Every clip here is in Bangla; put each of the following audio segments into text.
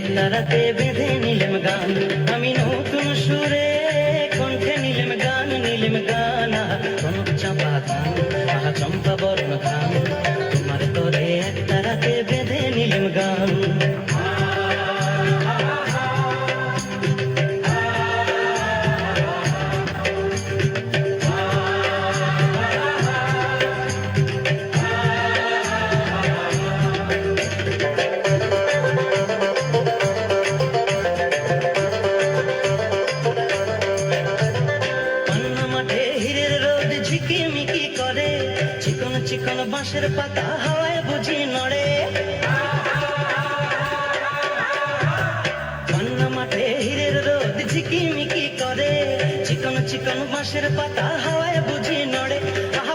তরে একটা রাতে বেঁধে নিলেম গান। আমি নতুন সুরে কণ্ঠে নিলেম গান নিলেম গান। কনক চাপা চম্পা বরণ বাঁশের পাতা হাওয়ায় বুঝি নড়ে। পান্না মাঠে হীরের রোদ ঝিকিমিকি করে। চিকন চিকন বাঁশের পাতা হাওয়ায় বুঝি নড়ে। আহা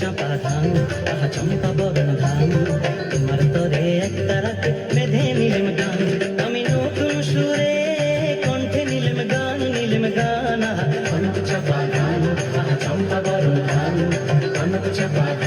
চোখা ধান আহা, চমকা বদন ধান। তোমার তরে এক তারাতে বেঁধে নিলেম গান। আমি নতুন সুরে কণ্ঠে নিলেম গান নিলেম গান। আহা কনক চপা ধান আহা, চমকা বদন ধান। কনক চপা